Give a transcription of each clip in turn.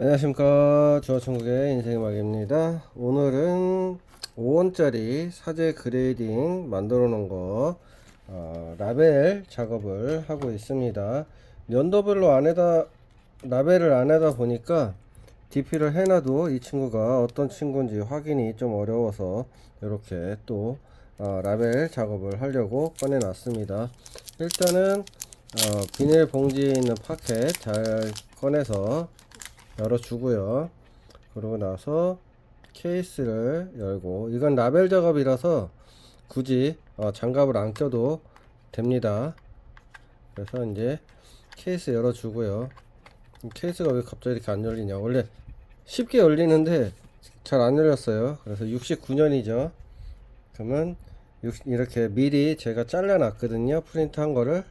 안녕하십니까. 주화천국의 인생의 막입니다. 오늘은 5원짜리 사제 그레이딩 만들어 놓은 거 어, 라벨 작업을 하고 있습니다. 연도별로 안에다 라벨을 안에다 보니까 DP를 해놔도 이 친구가 어떤 친구인지 확인이 좀 어려워서 이렇게 또 어, 라벨 작업을 하려고 꺼내 놨습니다. 일단은 어, 비닐 봉지에 있는 파켓 잘 꺼내서 열어주고요. 그러고 나서 케이스를 열고 이건 라벨 작업이라서 굳이 어, 장갑을 안 껴도 됩니다. 그래서 이제 케이스 열어주고요. 이 케이스가 왜 갑자기 이렇게 안 열리냐? 원래 쉽게 열리는데 잘 안 열렸어요. 그래서 69년이죠. 그러면 육- 이렇게 미리 제가 잘라놨거든요. 프린트 한 거를.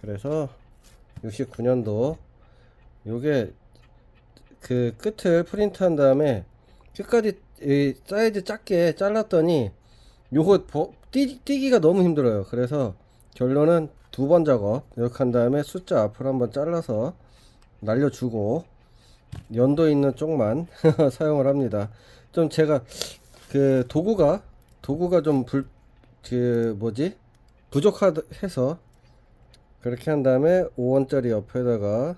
그래서 69년도 요게 그 끝을 프린트한 다음에 끝까지 이 사이즈 작게 잘랐더니 요거 띄기가 너무 힘들어요. 그래서 결론은 두 번 작업. 이렇게 한 다음에 숫자 앞을 한번 잘라서 날려주고 연도 있는 쪽만 사용을 합니다. 좀 제가 그 도구가 도구가 좀 불 그 뭐지? 부족해서 그렇게 한 다음에 5원짜리 옆에다가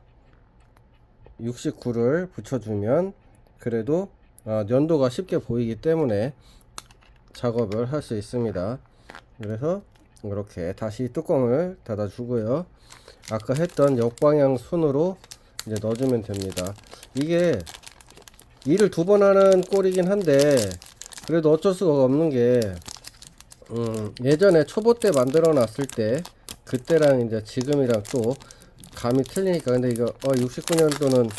69를 붙여주면 그래도 아, 연도가 쉽게 보이기 때문에 작업을 할 수 있습니다. 그래서 이렇게 다시 뚜껑을 닫아 주고요. 아까 했던 역방향 순으로 이제 넣어주면 됩니다. 이게 일을 두 번 하는 꼴이긴 한데 그래도 어쩔 수가 없는 게 음, 예전에 초보 때 만들어 놨을 때 그때랑 이제 지금이랑 또 감이 틀리니까. 근데 이거 어 69년도는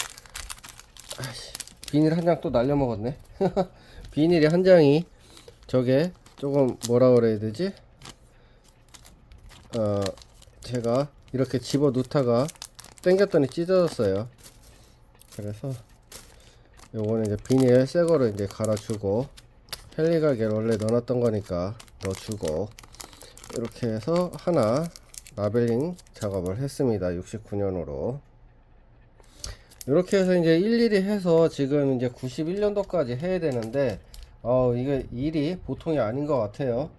아씨 비닐 한 장 또 날려 먹었네. 비닐이 한 장이 저게 조금 뭐라 그래야 되지? 어 제가 이렇게 집어 넣다가 당겼더니 찢어졌어요. 그래서 요거는 이제 비닐 새 거로 이제 갈아주고 헬리갈게 원래 넣어놨던 거니까 넣어주고 이렇게 해서 하나 라벨링 작업을 했습니다. 69년으로. 이렇게 해서 이제 일일이 해서 지금 이제 91년도까지 해야 되는데, 어, 이게 일이 보통이 아닌 것 같아요.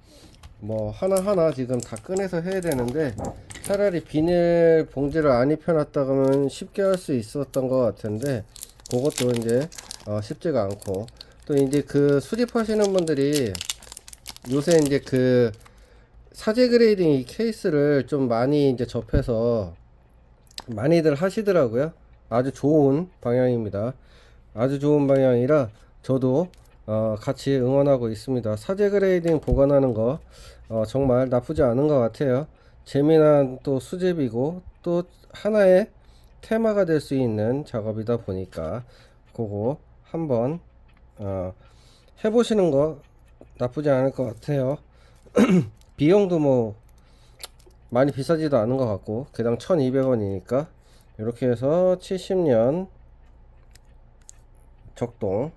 뭐, 하나하나 지금 다 꺼내서 해야 되는데, 차라리 비닐 봉지를 안 입혀놨다 그러면 쉽게 할 수 있었던 것 같은데, 그것도 이제, 어, 쉽지가 않고, 또 이제 그 수집하시는 분들이 요새 이제 그 사제 그레이딩 이 케이스를 좀 많이 이제 접해서 많이들 하시더라고요. 아주 좋은 방향입니다. 아주 좋은 방향이라 저도 어, 같이 응원하고 있습니다. 사제 그레이딩 보관하는 거 어, 정말 나쁘지 않은 것 같아요. 재미난 또 수집이고 또 하나의 테마가 될 수 있는 작업이다 보니까 그거 한번 어, 해보시는 거 나쁘지 않을 것 같아요. 비용도 뭐 많이 비싸지도 않은 것 같고 개당 1200원이니까 이렇게 해서 70년 적동.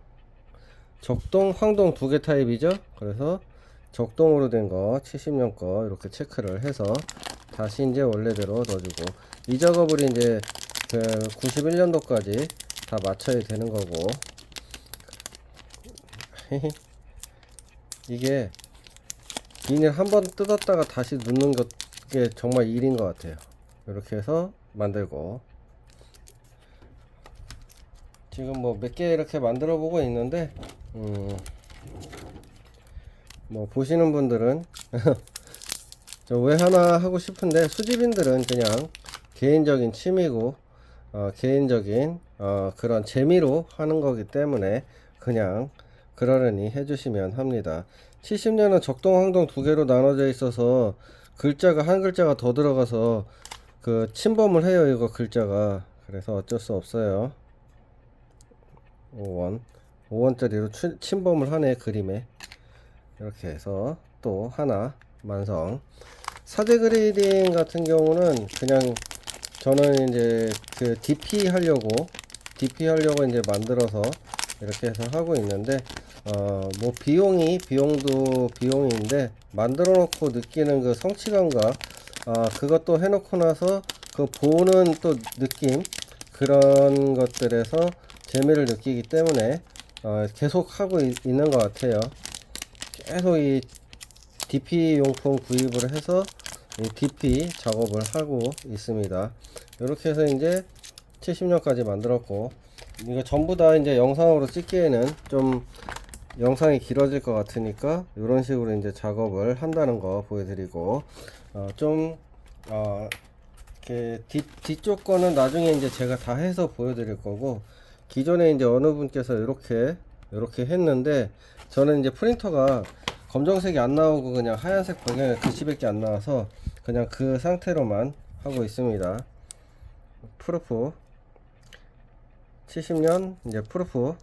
적동 황동 두 개 타입이죠? 그래서 적동으로 된 거 70년 거 이렇게 체크를 해서 다시 이제 원래대로 넣어주고 이 작업을 이제 그 91년도까지 다 맞춰야 되는 거고. 이게 비닐 한 번 뜯었다가 다시 넣는 게 정말 일인 것 같아요. 이렇게 해서 만들고 지금 뭐 몇 개 이렇게 만들어 보고 있는데 음, 뭐 보시는 분들은 저 왜 하나 하고 싶은데 수집인들은 그냥 개인적인 취미고 어, 개인적인 어, 그런 재미로 하는 거기 때문에 그냥 그러려니 해주시면 합니다. 70년은 적동 황동 두 개로 나눠져 있어서 글자가 한 글자가 더 들어가서 그 침범을 해요 이거 글자가. 그래서 어쩔 수 없어요. 5원. 5원짜리로 침범을 하네 그림에. 이렇게 해서 또 하나 완성. 사제 그레이딩 같은 경우는 그냥 저는 이제 그 DP 하려고 DP 하려고 이제 만들어서 이렇게 해서 하고 있는데 어 뭐 비용이 비용도 비용인데 만들어 놓고 느끼는 그 성취감과 아 그것도 해놓고 나서 그 보는 또 느낌 그런 것들에서 재미를 느끼기 때문에 어, 계속 하고 있, 있는 것 같아요. 계속 이 DP 용품 구입을 해서 이 DP 작업을 하고 있습니다. 이렇게 해서 이제 70년까지 만들었고 이거 전부 다 이제 영상으로 찍기에는 좀 영상이 길어질 것 같으니까 이런 식으로 이제 작업을 한다는 거 보여드리고 어, 좀 어, 이렇게 뒤, 뒤쪽 거는 나중에 이제 제가 다 해서 보여드릴 거고 기존에 이제 어느 분께서 이렇게 이렇게 했는데 저는 이제 프린터가 검정색이 안 나오고 그냥 하얀색 배경에 글씨밖에 안 나와서 그냥 그 상태로만 하고 있습니다. 프루프 70년 이제 프루프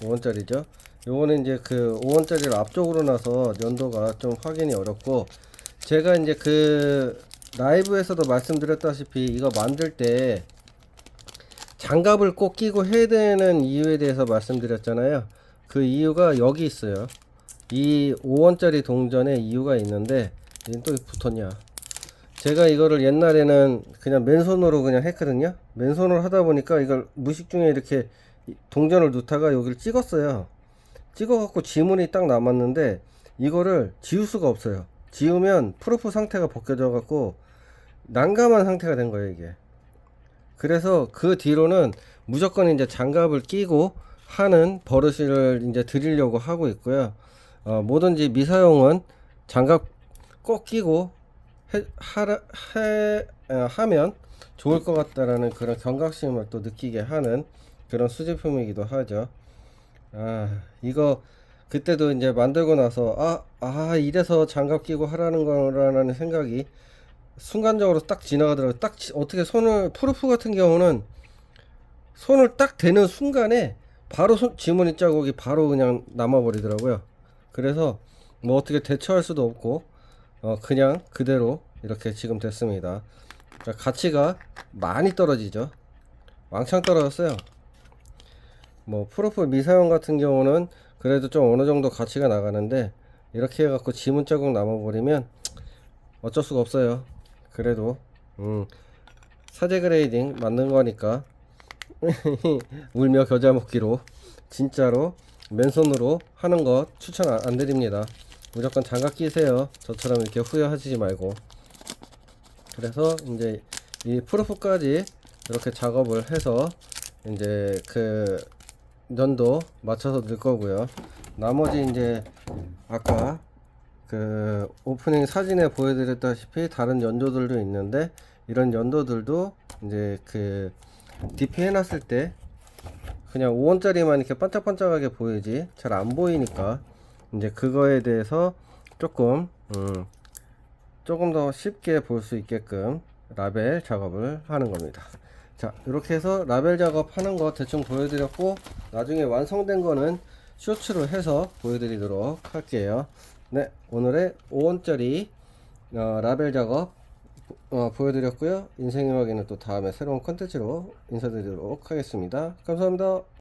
5원짜리죠. 요거는 이제 그 5원짜리를 앞쪽으로 나서 연도가 좀 확인이 어렵고 제가 이제 그 라이브에서도 말씀드렸다시피 이거 만들 때 장갑을 꼭 끼고 해야 되는 이유에 대해서 말씀드렸잖아요. 그 이유가 여기 있어요. 이 5원짜리 동전에 이유가 있는데 얘는 또 붙었냐? 제가 이거를 옛날에는 그냥 맨손으로 그냥 했거든요. 맨손으로 하다 보니까 이걸 무식 중에 이렇게 동전을 넣다가 여기를 찍었어요. 찍어 갖고 지문이 딱 남았는데 이거를 지울 수가 없어요. 지우면 프로프 상태가 벗겨져 갖고 난감한 상태가 된 거예요 이게. 그래서 그 뒤로는 무조건 이제 장갑을 끼고 하는 버릇을 이제 드리려고 하고 있고요. 어, 뭐든지 미사용은 장갑 꼭 끼고 해, 해, 어, 하면 좋을 것 같다라는 그런 경각심을 또 느끼게 하는 그런 수제품이기도 하죠. 아, 이거 그때도 이제 만들고 나서 아, 아, 이래서 장갑 끼고 하라는 거라는 생각이 순간적으로 딱 지나가더라고요. 딱 지- 어떻게 손을 프루프 같은 경우는 손을 딱 대는 순간에 바로 손, 지문이 자국이 바로 그냥 남아버리더라고요. 그래서 뭐 어떻게 대처할 수도 없고 어, 그냥 그대로 이렇게 지금 됐습니다. 자, 가치가 많이 떨어지죠. 왕창 떨어졌어요. 뭐 프로프 미사용 같은 경우는 그래도 좀 어느 정도 가치가 나가는데 이렇게 해갖고 지문 자국 남아버리면 어쩔 수가 없어요. 그래도 음, 사제 그레이딩 맞는 거니까 울며 겨자 먹기로 진짜로 맨손으로 하는 것 추천 안, 안 드립니다. 무조건 장갑 끼세요. 저처럼 이렇게 후회하시지 말고. 그래서 이제 이 프로프까지 이렇게 작업을 해서 이제 그 연도 맞춰서 넣을 거고요. 나머지 이제 아까 그 오프닝 사진에 보여드렸다시피 다른 연도들도 있는데 이런 연도들도 이제 그 DP 해놨을 때 그냥 5원짜리만 이렇게 반짝반짝하게 보이지 잘 안 보이니까 이제 그거에 대해서 조금 음, 조금 더 쉽게 볼 수 있게끔 라벨 작업을 하는 겁니다. 자 이렇게 해서 라벨 작업하는 거 대충 보여드렸고 나중에 완성된 거는 쇼츠로 해서 보여드리도록 할게요. 네 오늘의 5원짜리 어, 라벨 작업 어, 보여드렸고요. 인생의 확인은 또 다음에 새로운 컨텐츠로 인사드리도록 하겠습니다. 감사합니다.